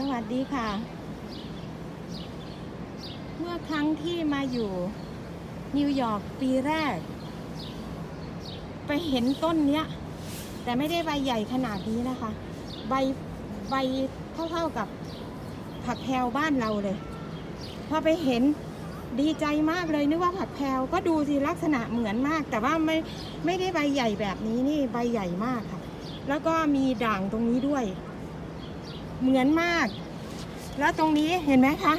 สวัสดีค่ะ เมื่อครั้งที่มาอยู่นิวยอร์กปีแรก ไปเห็นต้นเนี้ย แต่ไม่ได้ใบใหญ่ขนาดนี้นะคะ ใบใบเท่าๆกับผักแพวบ้านเราเลยพอไปเห็นดีใจมากเลยนึกว่าผักแพวก็ดูสิลักษณะเหมือนมาก แต่ว่าไม่ไม่ได้ใบใหญ่แบบนี้นี่ใบใหญ่มากค่ะ แล้วก็มีด่างตรงนี้ด้วย เหมือนมาก แล้วตรงนี้เห็นไหมคะ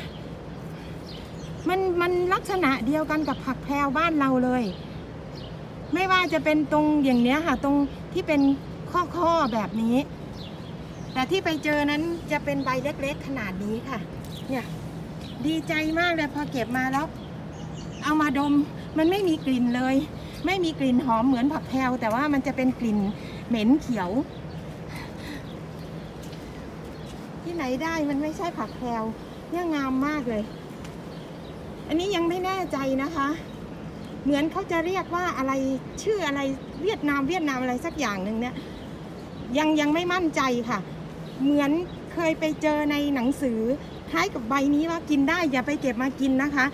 มันมันลักษณะเดียวกันกับผักแพรวบ้านเราเลย ไม่ว่าจะเป็นตรงอย่างเนี้ยค่ะ ตรงที่เป็นข้อข้อๆแบบนี้ แต่ที่ไปเจอนั้นจะเป็นใบเล็กๆขนาดนี้ค่ะ เนี่ยดีใจมากเลยพอเก็บมาแล้ว เอามาดมมันไม่มีกลิ่นเลย ไม่มีกลิ่นหอมเหมือนผักแพรวแต่ว่ามันจะเป็นกลิ่นเหม็นเขียว ที่ไหนได้มันไม่ใช่ผักแพรวเนี่ยงามมากเลย อันนี้ยังไม่แน่ใจนะคะ เหมือนเขาจะเรียกว่าอะไรชื่ออะไรเวียดนามเวียดนามอะไรสักอย่างหนึ่งเนี่ยยังยังไม่มั่นใจค่ะ เหมือนเคยไปเจอในหนังสือคล้ายกับใบนี้ว่ากินได้อย่าไปเก็บมากินนะคะ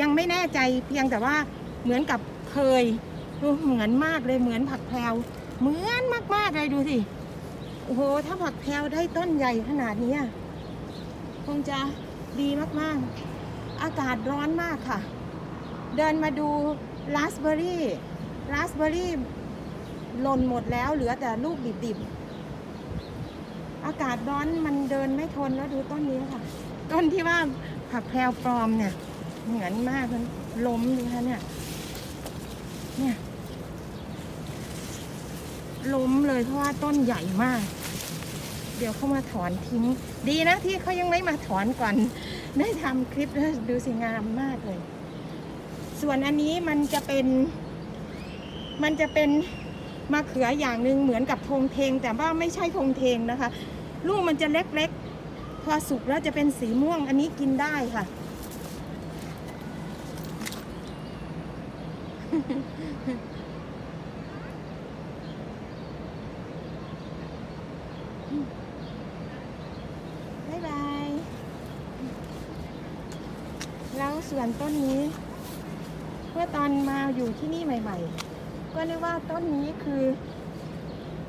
ยังไม่แน่ใจเพียงแต่ว่าเหมือนกับเคยดูเหมือนมากเลยเหมือนผักแพรวเหมือนมากๆเลยดูสิ โอ้โห ถ้าผักแพรวได้ต้นใหญ่ขนาดนี้คงจะดีมาก ๆ อากาศร้อนมากค่ะ เดินมาดูราสเบอร์รี่ราสเบอร์รี่หล่นหมดแล้วเหลือแต่ลูกดิบ ๆ อากาศร้อนมันเดินไม่ทนแล้วดูต้นนี้ค่ะ ต้นที่ว่าผักแพรวปลอมเนี่ย เหมือนมากมันล้มเลยค่ะเนี่ย เนี่ยล้มเลยเพราะว่าต้นใหญ่มาก เดี๋ยวเขามาถอนทิ้ง ดีนะที่เขายังไม่มาถอนก่อน ได้ทำคลิปแล้วดูสิงามมากเลย ส่วนอันนี้มันจะเป็น มันจะเป็นมะเขืออย่างหนึ่งเหมือนกับธงเทง แต่ว่าไม่ใช่ธงเทงนะคะ ลูกมันจะเล็กๆ พอสุกแล้วจะเป็นสีม่วงอันนี้กินได้ค่ะ บ๊ายบาย แล้ว ส่วนต้นนี้เมื่อตอนมาอยู่ที่นี่ใหม่ ๆ ก็นึกว่าต้นนี้คือ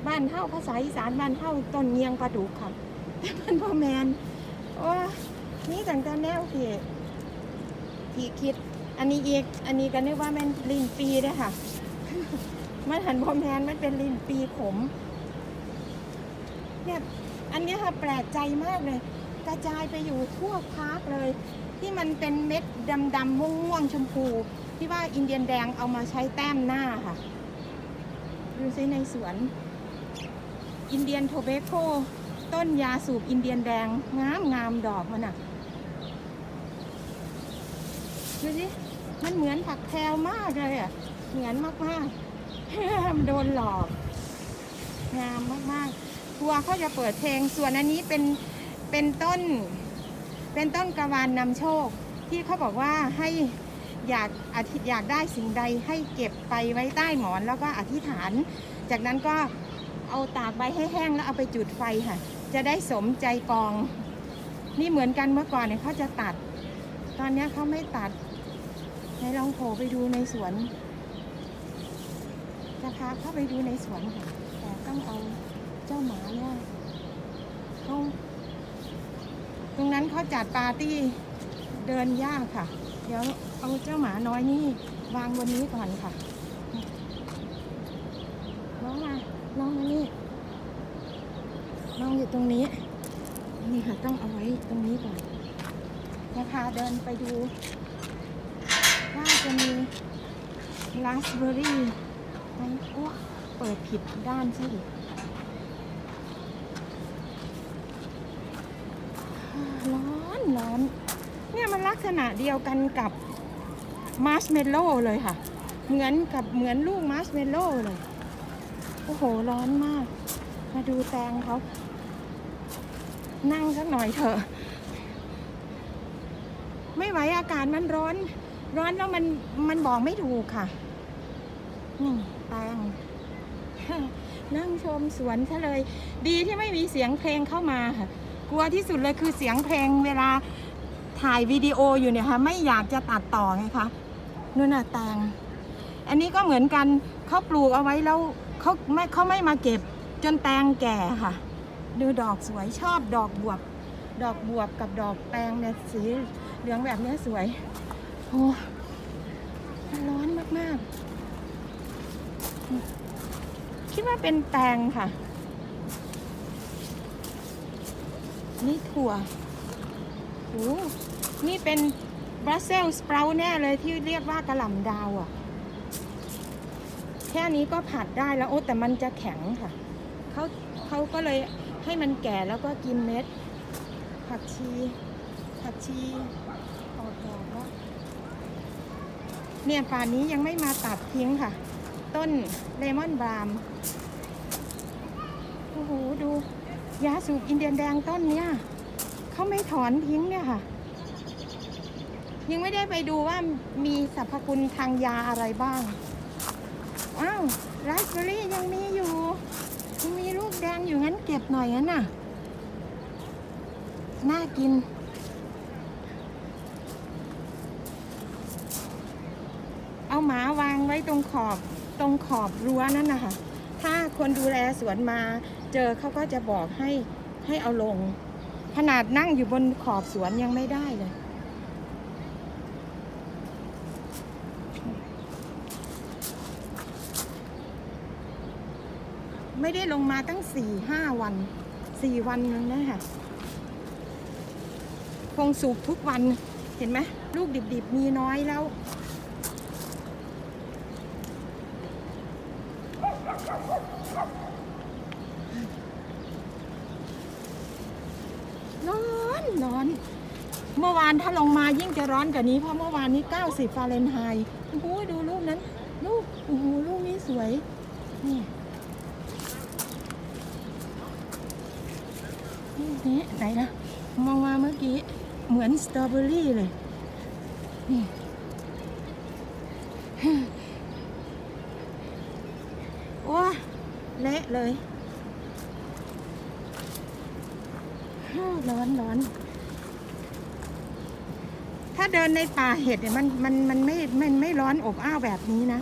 บ้านเท่าภาษาอีสานบ้านเท่าต้นเงียงปลาดุกค่ะแต่มันพ่อแมนโอ้นี่ต่างกันแนวที่ที่คิด อันนี้อีกอันนี้ก็นึกว่ามันลินปีด้วยค่ะมันหันพ่อแมนมันเป็นลินปีขมเนี่ยอันนี้ค่ะแปลกใจมากเลย กระจายไปอยู่ทั่วพาร์คเลย ที่มันเป็นเม็ดดำๆม่วงๆชมพู ที่ว่าอินเดียนแดงเอามาใช้แต้มหน้าค่ะ ดูซิในสวน อินเดียนโทเบโกต้นยาสูบอินเดียนแดงงามงามดอกมันอะดูสิมันเหมือนผักแพรวมากเลยอะเหมือนมากๆมันโดนหลอก งามมากๆทัวร์เขาจะเปิดเพลงส่วนอันนี้เป็นเป็นต้น เป็นต้นกระวานนำโชค ที่เขาบอกว่าให้อยากอธิอยากได้สิ่งใดให้เก็บไปไว้ใต้หมอนแล้วก็อธิษฐาน จากนั้นก็เอาตากใบให้แห้งแล้วเอาไปจุดไฟค่ะ จะได้สมใจปอง นี่เหมือนกันเมื่อก่อนเนี่ยเขาจะตัด ตอนนี้เขาไม่ตัดไหนลองโผล่ไปดูในสวน จะพาเข้าไปดูในสวนค่ะ แต่ต้องเอาเจ้าหมาตรงนั้น เขาจัดปาร์ตี้เดินยากค่ะ เดี๋ยวเอาเจ้าหมาน้อยนี่วางบนนี้ก่อนค่ะ น้องมา น้องมานี่ น้องอยู่ตรงนี้ นี่ค่ะต้องเอาไว้ตรงนี้ก่อน นะคะเดินไปดูว่าจะมีราสเบอร์รี่ไหมโอ้เปิดผิดด้านซะอีก ร้อนร้อน เนี่ยมันลักษณะเดียวกันกับมาร์ชเมลโล่เลยค่ะ เหมือนกับเหมือนลูกมาร์ชเมลโล่เลย โอ้โห ร้อนมาก มาดูแตงเขา นั่งสักหน่อยเถอะ ไม่ไหวอากาศมันร้อน ร้อนแล้วมันมันบอกไม่ถูกค่ะ นี่แตงนั่งชมสวนซะเลย ดีที่ไม่มีเสียงเพลงเข้ามาค่ะ กลัวที่สุดเลยคือเสียงเพลงเวลาถ่ายวิดีโออยู่เนี่ยค่ะไม่อยากจะตัดต่อไงคะนู่นน่ะแตง อันนี้ก็เหมือนกันเขาปลูกเอาไว้แล้วเขาไม่เขาไม่มาเก็บจนแตงแก่ค่ะ ดูดอกสวยชอบดอกบวบ ดอกบวบกับดอกแตงเนี่ยสีเหลืองแบบนี้สวยโอ้มันร้อนมากๆ คิดว่าเป็นแตงค่ะ นี่ถั่วโอ้นี่เป็นบรัสเซลสปร u แน่เลยที่เรียกว่ากระหล่ำดาวอะ่ะ แค่นี้ก็ผัดได้แล้วโอ้แต่มันจะแข็งค่ะ เขาเขาก็เลยให้มันแก่แล้วก็กินเม็ด ผักชี ผักชีออกดอกแล้วเนี่ยป่านนี้ยังไม่มาตัดทิ้งค่ะ ต้นเลมอนบรามโอ้โหดู ยาสูบอินเดียนแดงต้นเนี้ยเขาไม่ถอนทิ้งเนี่ยค่ะ ยังไม่ได้ไปดูว่ามีสรรพคุณทางยาอะไรบ้างอ้าวรซ์เบอร์รี่ยังมีอยู่ยังมีลูกแดงอยู่งั้นเก็บหน่อยงั้นน่ะ น่ากินเอาหมาวางไว้ตรงขอบตรงขอบรั้วนั่นนะคะ ถ้าคนดูแลสวนมา เจอเขาก็จะบอกให้ให้เอาลง ขนาดนั่งอยู่บนขอบสวนยังไม่ได้เลย ไม่ได้ลงมาตั้งสี่ห้าวันสี่วันนึงนะคะคงสุกทุกวันเห็นไหมลูกดิบๆมีน้อยแล้ว ร้อนร้อน เมื่อวานถ้าลงมายิ่งจะร้อนกว่านี้เพราะเมื่อวานนี้ 90 ฟาเรนไฮต์โอ้โหดูรูปนั้นลูกโอ้โหลูกนี้สวยนี่นี่นี่ไหนนะมองมาเมื่อกี้เหมือนสตรอเบอรี่เลย นี่ว้าเละเลย ร้อนร้อน ถ้าเดินในป่าเห็ดเนี่ยมันมันมันไม่มันไม่ร้อนอบอ้าวแบบนี้นะ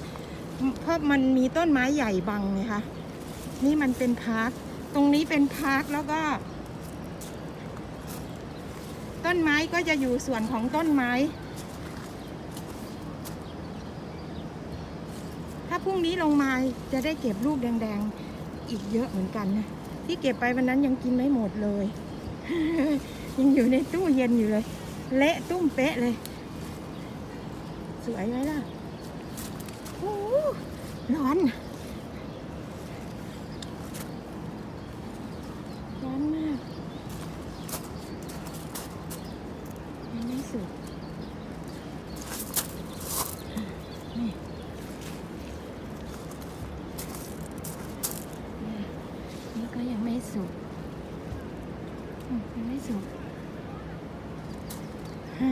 เพราะมันมีต้นไม้ใหญ่บังไงคะนี่มันเป็นพาร์คตรงนี้เป็นพาร์คแล้วก็ ต้นไม้ก็จะอยู่ส่วนของต้นไม้ ถ้าพรุ่งนี้ลงมาจะได้เก็บลูกแดงๆ อีกเยอะเหมือนกันนะที่เก็บไปวันนั้นยังกินไม่หมดเลย ยังอยู่ในตู้เย็นอยู่เลย เละตุ้มเป๊ะเลย สวยไหมล่ะโอ้ร้อน ร้อนมาก ยังไม่สุกนี่นี่นี่ก็ยังไม่สุกอืมยังไม่สุกฮ่า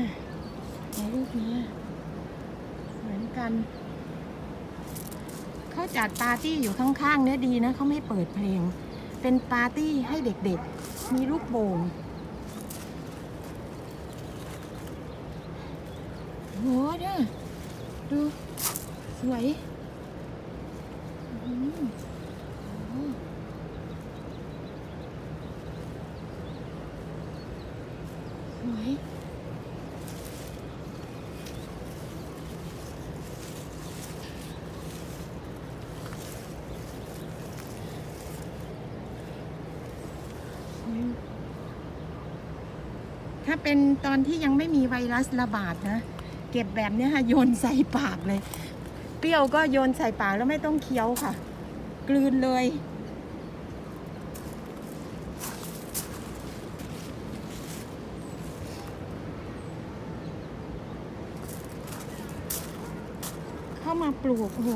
ในรูปนี้เหมือนกัน เขา จัดปาร์ตี้อยู่ข้างๆ เนี่ยดีนะเขาไม่เปิดเพลง เป็นปาร์ตี้ให้เด็กๆ มีลูกโป่งโหเนี่ยดู สวย อืมหือโอ้สวย สวย ถ้าเป็นตอนที่ยังไม่มีไวรัสระบาดนะ เก็บแบบนี้ค่ะโยนใส่ปากเลย เปรี้ยวก็โยนใส่ปากแล้วไม่ต้องเคี้ยวค่ะ กลืนเลย เข้ามาปลูกโอ้โห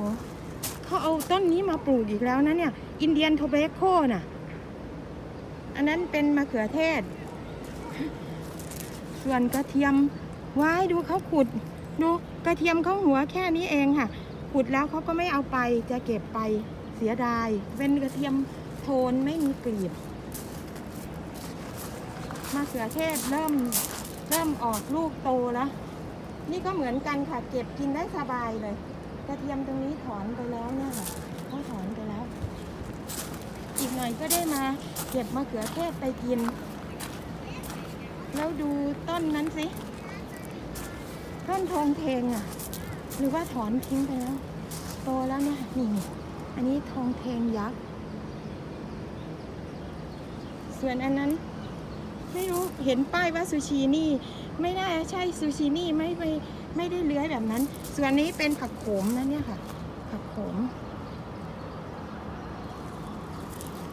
เขาเอาต้นนี้มาปลูกอีกแล้วนะเนี่ย อินเดียนโทเบโคน่ะ อันนั้นเป็นมะเขือเทศ ส่วนกระเทียมว้ายดูเขาขุดดูกระเทียมเขาหัวแค่นี้เองค่ะ ขุดแล้วเขาก็ไม่เอาไปจะเก็บไปเสียดายเป็นกระเทียมโทนไม่มีกลีบมะเขือเทศเริ่มเริ่มออกลูกโตแล้ว นี่ก็เหมือนกันค่ะ เก็บกินได้สบายเลย กระเทียมตรงนี้ถอนไปแล้วเนี่ยค่ะเขาถอนไปแล้ว อีกหน่อยก็ได้มา เก็บมะเขือเทศไปกิน แล้วดูต้นนั้นสิ ต้นทองเทงอะ หรือว่าถอนทิ้งไปแล้ว โตแล้วเนี่ยนี่ อันนี้ทองเทงยักษ์ ส่วนอันนั้น ไม่รู้เห็นป้ายว่าซูชินี่ ไม่น่าใช่ซูชินี่ไม่ไม่ไม่ได้เลื้อยแบบนั้น ส่วนนี้เป็นผักโขมนะเนี่ยค่ะ ผักโขม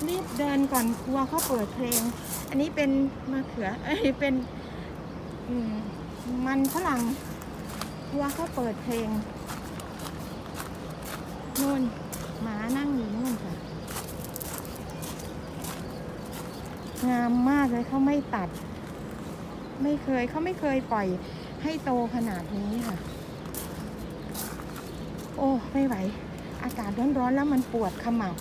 รีบเดินก่อนกลัวเขาเปิดเพลง อันนี้เป็นมะเขือเอ้ยเป็นอืมมันฝรั่งกลัวเขาเปิดเพลงนู่นหมานั่งอยู่นู่นค่ะ งามมากเลยเขาไม่ตัด ไม่เคยเขาไม่เคยปล่อยให้โตขนาดนี้ค่ะ โอ้ ไม่ไหว อากาศร้อนๆแล้วมันปวดขมับ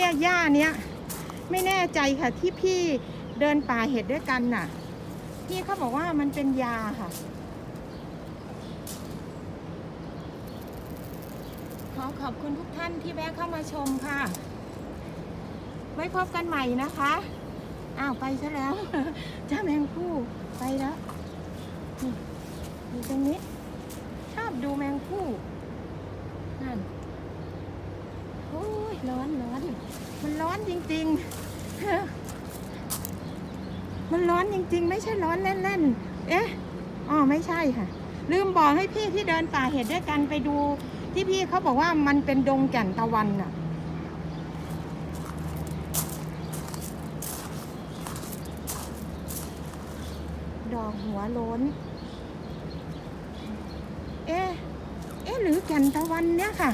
เนี่ยหญ้าเนี้ยไม่แน่ใจค่ะที่พี่เดินป่าเห็ดด้วยกันน่ะ พี่เขาบอกว่ามันเป็นยาค่ะขอขอบคุณทุกท่านที่แวะเข้ามาชมค่ะ ไว้พบกันใหม่นะคะ อ้าวไปซะแล้วเจ้าแมงคู่ไปแล้วอยู่ตรงนี้ ชอบดูแมงคู่นั่น ยร้อนร้อนมันร้อนจริงๆ มันร้อนจริง ๆ ไม่ใช่ร้อนเล่นๆ เอ๊ะอ๋อไม่ใช่ค่ะ ลืมบอกให้พี่ที่เดินป่าเห็ดด้วยกันไปดู ที่พี่เขาบอกว่ามันเป็นดงแก่นตะวันน่ะดอกหัวโล้น เอ๊ะ เอ๊ะ หรือแก่นตะวันเนี่ยค่ะ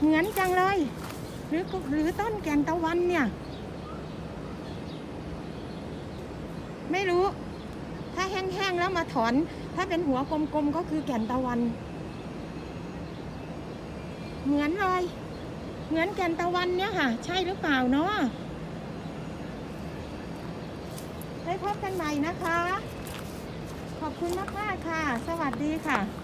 เหมือนจังเลย หรือหรือต้นแก่นตะวันเนี่ย ไม่รู้ ถ้าแห้งๆแล้วมาถอน ถ้าเป็นหัวกลมๆก็คือแก่นตะวัน เหมือนเลย เหมือนแก่นตะวันเนี่ยค่ะ ใช่หรือเปล่าเนาะไว้พบกันใหม่นะคะ ขอบคุณมากๆค่ะ สวัสดีค่ะ